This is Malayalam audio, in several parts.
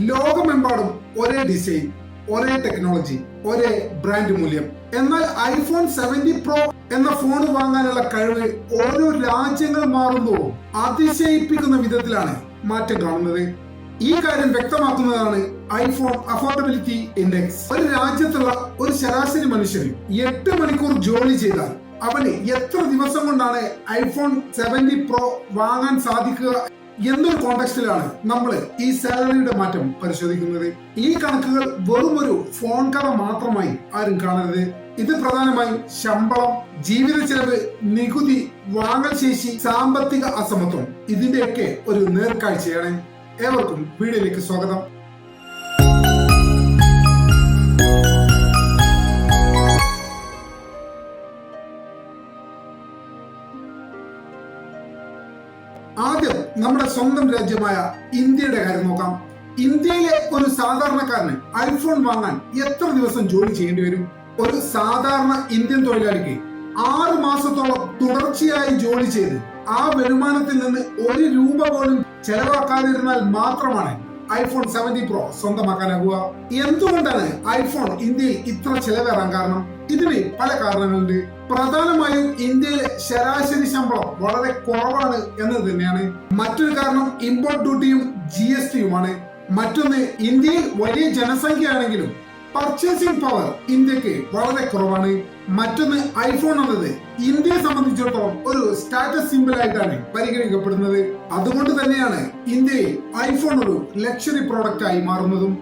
ലോകമെമ്പാടും ഒരേ ഡിസൈൻ ഒരേ ടെക്നോളജി ഒരേ ബ്രാൻഡ് മൂല്യം. എന്നാൽ ഐഫോൺ സെവന്റി പ്രോ എന്ന ഫോൺ വാങ്ങാനുള്ള കഴിവ് ഓരോ രാജ്യങ്ങൾ മാറുമ്പോൾ അതിശയിപ്പിക്കുന്ന വിധത്തിലാണ് മാറ്റം കാണുന്നത്. ഈ കാര്യം വ്യക്തമാക്കുന്നതാണ് ഐഫോൺ അഫോർഡബിലിറ്റി ഇൻഡെക്സ് ഒരു രാജ്യത്തുള്ള ഒരു ശരാശരി മനുഷ്യന് എട്ട് മണിക്കൂർ ജോലി ചെയ്താൽ അവന് എത്ര ദിവസം കൊണ്ടാണ് ഐഫോൺ സെവന്റി പ്രോ വാങ്ങാൻ സാധിക്കുക എന്നൊരു കോണ്ടെക്സ്റ്റിലാണ് നമ്മൾ ഈ സാലറിയുടെ മാറ്റം പരിശോധിക്കുന്നത്? ഈ കണക്കുകൾ വെറും ഒരു ഫോൺ കഥ മാത്രമായി ആരും കാണരുത്. ഇത് പ്രധാനമായും ശമ്പളം ജീവിത ചെലവ് നികുതി വാങ്ങൽ ശേഷി സാമ്പത്തിക അസമത്വം. ഇതിന്റെയൊക്കെ ഒരു നേർക്കാഴ്ചയാണ്. ഏവർക്കും വീഡിയോയിലേക്ക് സ്വാഗതം. നമ്മുടെ സ്വന്തം രാജ്യമായ ഇന്ത്യയുടെ കാര്യം നോക്കാം. ഇന്ത്യയിലെ ഒരു സാധാരണക്കാരന് ഐഫോൺ വാങ്ങാൻ എത്ര ദിവസം ജോലി ചെയ്യേണ്ടി വരും? ഒരു സാധാരണ ഇന്ത്യൻ തൊഴിലാളിക്ക് ആറ് മാസത്തോളം തുടർച്ചയായി ജോലി ചെയ്ത് ആ വരുമാനത്തിൽ നിന്ന് ഒരു രൂപ പോലും ചെലവാക്കാതിരുന്നാൽ മാത്രമാണ് ഐഫോൺ സെവന്റി പ്രോ സ്വന്തമാക്കാനാകുക. എന്തുകൊണ്ടാണ് ഐഫോൺ ഇന്ത്യയിൽ ഇത്ര ചെലവേറാൻ കാരണം? ഇതിന് പല കാരണങ്ങളുണ്ട്. പ്രധാനമായും ഇന്ത്യയിലെ ശരാശരി ശമ്പളം വളരെ കുറവാണ് എന്നത് തന്നെയാണ്. മറ്റൊരു കാരണം ഇമ്പോർട്ട് ഡ്യൂട്ടിയും ജി എസ് ടിയുമാണ് മറ്റൊന്ന് ഇന്ത്യയിൽ വലിയ ജനസംഖ്യയാണെങ്കിലും പർച്ചേസിംഗ് പവർ ഇന്ത്യയ്ക്ക് വളരെ കുറവാണ്. മറ്റൊന്ന് ഐഫോൺ എന്നത് ഇന്ത്യയെ സംബന്ധിച്ചിടത്തോളം ഒരു സ്റ്റാറ്റസ് സിമ്പിൾ ആയിട്ടാണ് പരിഗണിക്കപ്പെടുന്നത്. അതുകൊണ്ട് തന്നെയാണ് ഇന്ത്യയിൽ ഐഫോൺ ഒരു ലക്ഷറി പ്രോഡക്റ്റ് ആയി മാറുന്നതും.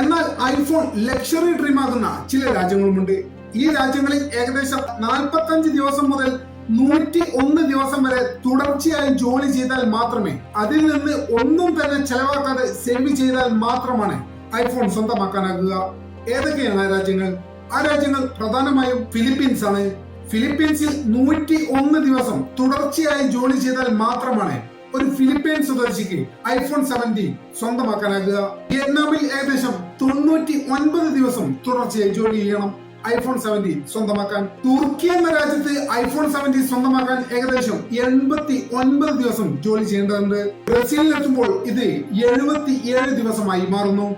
എന്നാൽ ഐഫോൺ ലക്ഷറി ഡ്രീം ആകുന്ന ചില രാജ്യങ്ങളുമുണ്ട്. ഈ രാജ്യങ്ങളിൽ ഏകദേശം നാൽപ്പത്തഞ്ച് ദിവസം മുതൽ നൂറ്റി ഒന്ന് ദിവസം വരെ തുടർച്ചയായി ജോലി ചെയ്താൽ മാത്രമേ അതിൽ നിന്ന് ഒന്നും തന്നെ ചെലവാക്കാതെ സേവ് ചെയ്താൽ മാത്രമാണ് ഐഫോൺ സ്വന്തമാക്കാനാകുക. ഏതൊക്കെയാണ് രാജ്യങ്ങൾ? ആ രാജ്യങ്ങൾ പ്രധാനമായും ഫിലിപ്പീൻസ് ആണ്. ഫിലിപ്പീൻസിൽ നൂറ്റി ഒന്ന് ദിവസം തുടർച്ചയായി ജോലി ചെയ്താൽ മാത്രമാണ് ഒരു ഫിലിപ്പീൻ സ്വദേശിക്ക് ഐഫോൺ സെവന്റീൻ സ്വന്തമാക്കാനാകുക. വിയറ്റ്നാമിൽ ഏകദേശം തൊണ്ണൂറ്റി ഒൻപത് ദിവസം തുടർച്ചയായി ജോലി ചെയ്യണം. ഐഫോൺ സെവന്റീൻ സ്വന്തമാക്കാൻ. തുർക്കി എന്ന രാജ്യത്ത് ഐഫോൺ സെവന്റീൻ സ്വന്തമാക്കാൻ ഏകദേശം എൺപത്തി ഒൻപത് ദിവസം ജോലി ചെയ്യേണ്ടതുണ്ട്. ബ്രസീലിൽ എത്തുമ്പോൾ ഇത് എഴുപത്തി ഏഴ് ദിവസമായി മാറുന്നു.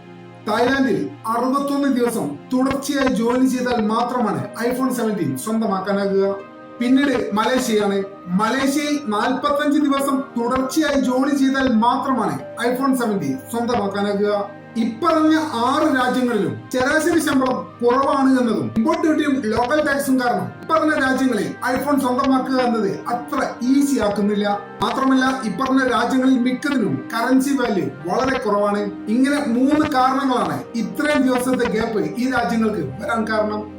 തായ്ലാന്റിൽ അറുപത്തൊന്ന് ദിവസം തുടർച്ചയായി ജോലി ചെയ്താൽ മാത്രമാണ് ഐഫോൺ സെവന്റീൻ സ്വന്തമാക്കാനാകുക. പിന്നീട് മലേഷ്യയാണ്. മലേഷ്യയിൽ നാൽപ്പത്തഞ്ച് ദിവസം തുടർച്ചയായി ജോലി ചെയ്താൽ മാത്രമാണ് ഐഫോൺ സെവന്റീൻ സ്വന്തമാക്കാനാകുക. ഇപ്പറഞ്ഞ ആറ് രാജ്യങ്ങളിലും ശരാശരി ശമ്പളം കുറവാണ് എന്നതും ഇമ്പോർട്ട് ഡ്യൂട്ടിയും ലോക്കൽ ടാക്സും കാരണം ഇപ്പറഞ്ഞ രാജ്യങ്ങളിൽ ഐഫോൺ സ്വന്തമാക്കുക എന്നത് അത്ര ഈസി ആക്കുന്നില്ല. മാത്രമല്ല ഇപ്പറഞ്ഞ രാജ്യങ്ങളിൽ മിക്കതിനും കറൻസി വാല്യൂ വളരെ കുറവാണ്. ഇങ്ങനെ മൂന്ന് കാരണങ്ങളാണ് ഇത്രയും ദിവസത്തെ ഗ്യാപ്പ് ഈ രാജ്യങ്ങൾക്ക് വരാൻ കാരണം.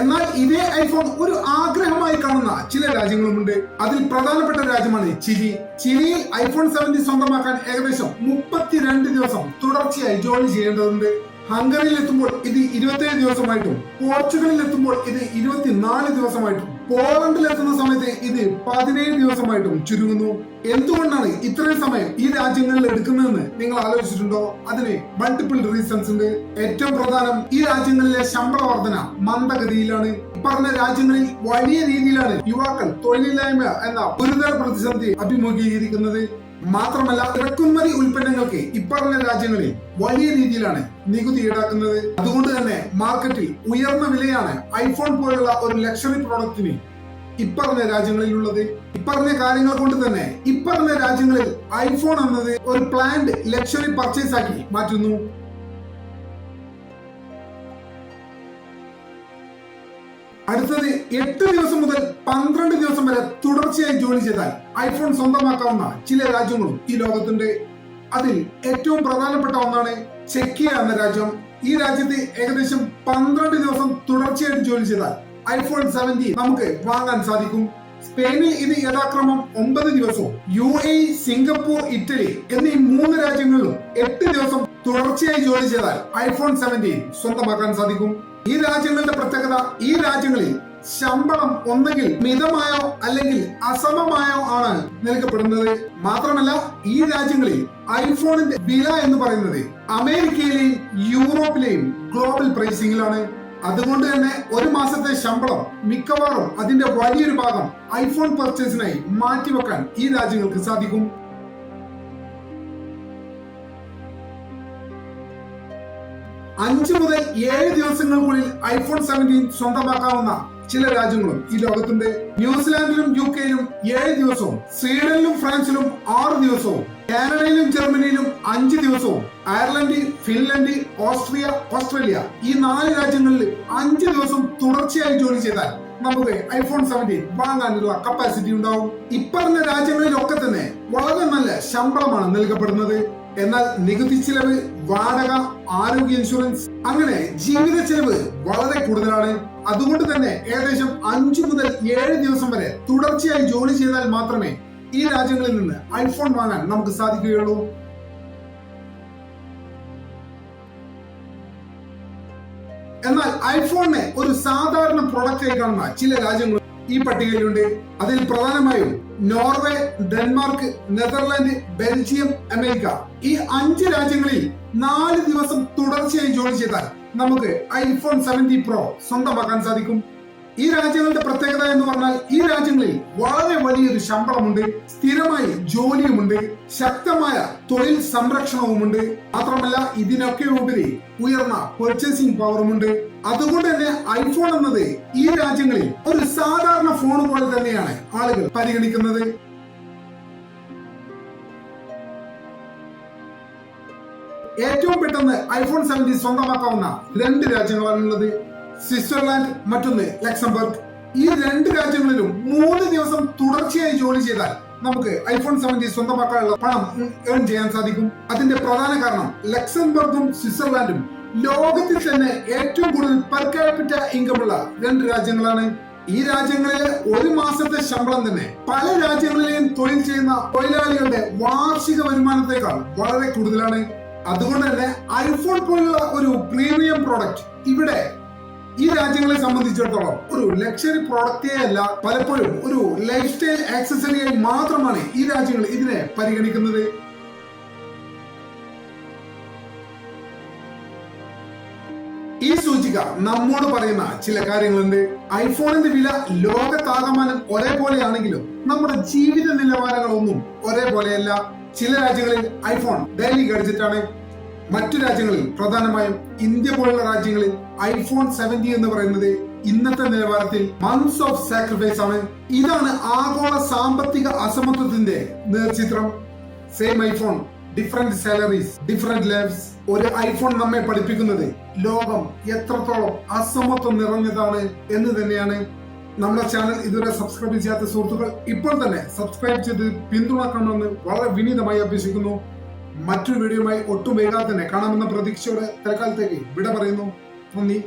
എന്നാൽ ഇതേ ഐഫോൺ ഒരു ആഗ്രഹമായി കാണുന്ന ചില രാജ്യങ്ങളുമുണ്ട്. അതിൽ പ്രധാനപ്പെട്ട രാജ്യമാണ് ചിലി. ചിലിയിൽ ഐഫോൺ സെവന്റി സ്വന്തമാക്കാൻ ഏകദേശം മുപ്പത്തിരണ്ട് ദിവസം തുടർച്ചയായി ജോലി ചെയ്യേണ്ടതുണ്ട്. ഹംഗറിയിൽ എത്തുമ്പോൾ ഇത് ഇരുപത്തിയേഴ് ദിവസമായിട്ടും പോർച്ചുഗലിൽ എത്തുമ്പോൾ ഇത് ഇരുപത്തിനാല് ദിവസമായിട്ടും പോളണ്ടിൽ എത്തുന്ന സമയത്ത് ഇത് പതിനേഴ് ദിവസമായിട്ടും ചുരുങ്ങുന്നു. എന്തുകൊണ്ടാണ് ഇത്രയും സമയം ഈ രാജ്യങ്ങളിൽ എടുക്കുന്നതെന്ന് നിങ്ങൾ ആലോചിച്ചിട്ടുണ്ടോ? അതിന് മൾട്ടിപ്പിൾ റീസൺസ് ഉണ്ട്. ഏറ്റവും പ്രധാനം ഈ രാജ്യങ്ങളിലെ ശമ്പള വർധന മന്ദഗതിയിലാണ്. പറഞ്ഞ രാജ്യങ്ങളിൽ വലിയ രീതിയിലാണ് യുവാക്കൾ തൊഴിലില്ലായ്മ എന്ന ഗുരുതര പ്രതിസന്ധി അഭിമുഖീകരിക്കുന്നത്. മാത്രമല്ല ഇറക്കുമതി ഉൽപ്പന്നങ്ങൾക്ക് ഇപ്പറഞ്ഞ രാജ്യങ്ങളിൽ വലിയ രീതിയിലാണ് നികുതി ഈടാക്കുന്നത്. അതുകൊണ്ട് തന്നെ മാർക്കറ്റിൽ ഉയർന്ന വിലയാണ് ഐഫോൺ പോലുള്ള ഒരു ലക്ഷറി പ്രോഡക്റ്റിന് ഇപ്പറഞ്ഞ രാജ്യങ്ങളിലുള്ളത്. ഇപ്പറഞ്ഞ കാര്യങ്ങൾ കൊണ്ട് തന്നെ ഇപ്പറഞ്ഞ രാജ്യങ്ങളിൽ ഐഫോൺ എന്നത് ഒരു പ്ലാൻഡ് ലക്ഷറി പർച്ചേസ് ആക്കി മാറ്റുന്നു. അടുത്തത് എട്ട് ദിവസം മുതൽ പന്ത്രണ്ട് ദിവസം വരെ തുടർച്ചയായി ജോലി ചെയ്താൽ ഐഫോൺ സ്വന്തമാക്കാവുന്ന ചില രാജ്യങ്ങളും ഈ ലോകത്തുണ്ട്. അതിൽ ഏറ്റവും പ്രധാനപ്പെട്ട ഒന്നാണ് ചെക്കിയ എന്ന രാജ്യം. ഈ രാജ്യത്ത് ഏകദേശം പന്ത്രണ്ട് ദിവസം തുടർച്ചയായിട്ട് ജോലി ചെയ്താൽ ഐഫോൺ സെവന്റി നമുക്ക് വാങ്ങാൻ സാധിക്കും. സ്പെയിനിൽ ഇത് യഥാക്രമം ഒമ്പത് ദിവസവും യു എ സിംഗപ്പൂർ ഇറ്റലി എന്നീ മൂന്ന് രാജ്യങ്ങളിലും എട്ട് ദിവസം തുടർച്ചയായി ജോലി ചെയ്താൽ ഐഫോൺ സെവന്റീൻ സ്വന്തമാക്കാൻ സാധിക്കും. ഈ രാജ്യങ്ങളുടെ പ്രത്യേകത ഈ രാജ്യങ്ങളിൽ ശമ്പളം ഒന്നെങ്കിൽ മിതമായോ അല്ലെങ്കിൽ അസമമായോ ആണ് നൽകപ്പെടുന്നത് മാത്രമല്ല ഈ രാജ്യങ്ങളിൽ ഐഫോണിന്റെ വില എന്ന് പറയുന്നത് അമേരിക്കയിലെയും യൂറോപ്പിലെയും ഗ്ലോബൽ പ്രൈസിംഗിലാണ് അതുകൊണ്ട് തന്നെ ഒരു മാസത്തെ ശമ്പളം മിക്കവാറും അതിന്റെ വലിയൊരു ഭാഗം ഐഫോൺ പർച്ചേസിനായി മാറ്റിവെക്കാൻ ഈ രാജ്യങ്ങൾക്ക് സാധിക്കും. അഞ്ച് മുതൽ ഏഴ് ദിവസങ്ങൾക്കുള്ളിൽ ഐഫോൺ സെവന്റീൻ സ്വന്തമാക്കാവുന്ന ചില രാജ്യങ്ങളും ഈ ലോകത്തുണ്ട്. ന്യൂസിലാൻഡിലും യു കെയിലും ഏഴ് ദിവസവും സ്വീഡനിലും ഫ്രാൻസിലും ആറ് ദിവസവും കാനഡയിലും ജർമ്മനിയിലും അഞ്ച് ദിവസവും അയർലൻഡ് ഫിൻലൻഡ് ഓസ്ട്രിയ ഓസ്ട്രേലിയ ഈ നാല് രാജ്യങ്ങളിൽ അഞ്ച് ദിവസം തുടർച്ചയായി ജോലി ചെയ്താൽ നമുക്ക് ഐഫോൺ സെവന്റീൻ വാങ്ങാനുള്ള കപ്പാസിറ്റി ഉണ്ടാവും. ഇപ്പറഞ്ഞ രാജ്യങ്ങളിലൊക്കെ തന്നെ വളരെ നല്ല ശമ്പളമാണ് നൽകപ്പെടുന്നത്. എന്നാൽ നികുതി ചെലവ് വാടക ആരോഗ്യ ഇൻഷുറൻസ് അങ്ങനെ ജീവിത ചെലവ് വളരെ കൂടുതലാണ്. അതുകൊണ്ട് തന്നെ ഏകദേശം അഞ്ചു മുതൽ ഏഴ് ദിവസം വരെ തുടർച്ചയായി ജോലി ചെയ്താൽ മാത്രമേ ഈ രാജ്യങ്ങളിൽ നിന്ന് ഐഫോൺ വാങ്ങാൻ നമുക്ക് സാധിക്കുകയുള്ളൂ. എന്നാൽ ഐഫോണിനെ ഒരു സാധാരണ പ്രൊഡക്റ്റ് ആയി കാണുന്ന ചില രാജ്യങ്ങൾ ഈ പട്ടികയിലുണ്ട്. അതിൽ പ്രധാനമായും Norway Denmark Netherland Belgium America. ഈ അഞ്ച് രാജ്യങ്ങളിൽ നാല് ദിവസം തുടർച്ചയായി ജോലി ചെയ്താൽ നമുക്ക് ഐഫോൺ സെവന്റി പ്രോ സ്വന്തമാക്കാൻ സാധിക്കും. ഈ രാജ്യങ്ങളുടെ പ്രത്യേകത എന്ന് പറഞ്ഞാൽ ഈ രാജ്യങ്ങളിൽ വളരെ വലിയൊരു ശമ്പളമുണ്ട് സ്ഥിരമായി ജോലിയുമുണ്ട് ശക്തമായ തൊഴിൽ സംരക്ഷണവുമുണ്ട്. മാത്രമല്ല ഇതിനൊക്കെ ഉപരി ഉയർന്ന പെർച്ചേസിംഗ് പവറുമുണ്ട് അതുകൊണ്ട് തന്നെ ഐഫോൺ എന്നത് ഈ രാജ്യങ്ങളിൽ ഒരു സാധാരണ ഫോൺ പോലെ തന്നെയാണ് ആളുകൾ പരിഗണിക്കുന്നത്. ഏറ്റവും പെട്ടെന്ന് ഐഫോൺ സെവന്റി സ്വന്തമാക്കാവുന്ന രണ്ട് രാജ്യങ്ങളാണുള്ളത്. സ്വിറ്റ്സർലാൻഡ് മറ്റൊന്ന് ലക്സംബർഗ്. ഈ രണ്ട് രാജ്യങ്ങളിലും മൂന്ന് ദിവസം തുടർച്ചയായി ജോലി ചെയ്താൽ നമുക്ക് ഐഫോൺ സെവന്റി സ്വന്തമാക്കാനുള്ള പണം ഏൺ ചെയ്യാൻ സാധിക്കും. അതിന്റെ പ്രധാന കാരണം ലക്സംബർഗും സ്വിറ്റ്സർലാൻഡും ലോകത്തിൽ തന്നെ ഏറ്റവും കൂടുതൽ പെർ ക്യാപിറ്റ ഇൻകം ഉള്ള രണ്ട് രാജ്യങ്ങളാണ്. ഈ രാജ്യങ്ങളിലെ ഒരു മാസത്തെ ശമ്പളം തന്നെ പല രാജ്യങ്ങളിലെയും തൊഴിൽ ചെയ്യുന്ന തൊഴിലാളികളുടെ വാർഷിക വരുമാനത്തെക്കാൾ വളരെ കൂടുതലാണ്. അതുകൊണ്ട് തന്നെ ഐഫോൺ പോലുള്ള ഒരു പ്രീമിയം പ്രോഡക്റ്റ് ഇവിടെ ഈ രാജ്യങ്ങളെ സംബന്ധിച്ചിടത്തോളം ഒരു ലക്ഷറി പ്രോഡക്റ്റേ അല്ല പലപ്പോഴും ഒരു ലൈഫ് സ്റ്റൈൽ ആക്സസറിയായി മാത്രമാണ് ഈ രാജ്യങ്ങൾ ഇതിനെ പരിഗണിക്കുന്നത്. ഈ സൂചിക നമ്മോട് പറയുന്ന ചില കാര്യങ്ങളുണ്ട്. ഐഫോണിന്റെ വില ലോകത്താകമാനം ഒരേപോലെയാണെങ്കിലും നമ്മുടെ ജീവിത നിലവാരങ്ങളൊന്നും ഒരേപോലെയല്ല. ചില രാജ്യങ്ങളിൽ ഐഫോൺ ഡെയിലി ഗഡ്ജറ്റ് ആണ് മറ്റു രാജ്യങ്ങളിൽ പ്രധാനമായും ഇന്ത്യ പോലുള്ള രാജ്യങ്ങളിൽ ഐഫോൺ സെവന്റി എന്ന് പറയുന്നത് ഇന്നത്തെ നിലവാരത്തിൽ മന്ത്സ് ഓഫ് സാക്രിഫൈസ് ആണ്. ഇതാണ് ആഗോള സാമ്പത്തിക അസമത്വത്തിന്റെ നേർചിത്രം. Same iPhone different salaries different levels ഒരു ഐഫോൺ നമ്മെ പഠിപ്പിക്കുന്നത് ലോകം എത്രത്തോളം അസമത്വം നിറഞ്ഞതാണ് എന്ന് തന്നെയാണ്. നമ്മുടെ ചാനൽ ഇതുവരെ സബ്സ്ക്രൈബ് ചെയ്യാത്ത സുഹൃത്തുക്കൾ ഇപ്പോൾ തന്നെ സബ്സ്ക്രൈബ് ചെയ്ത് പിന്തുണക്കണമെന്ന് വളരെ വിനീതമായി അഭ്യസിക്കുന്നു. മറ്റൊരു വീഡിയോയുമായി ഒട്ടും വൈകാതെ തന്നെ കാണാമെന്ന പ്രതീക്ഷയോടെ തൽക്കാലത്തേക്ക് വിട പറയുന്നു. നന്ദി.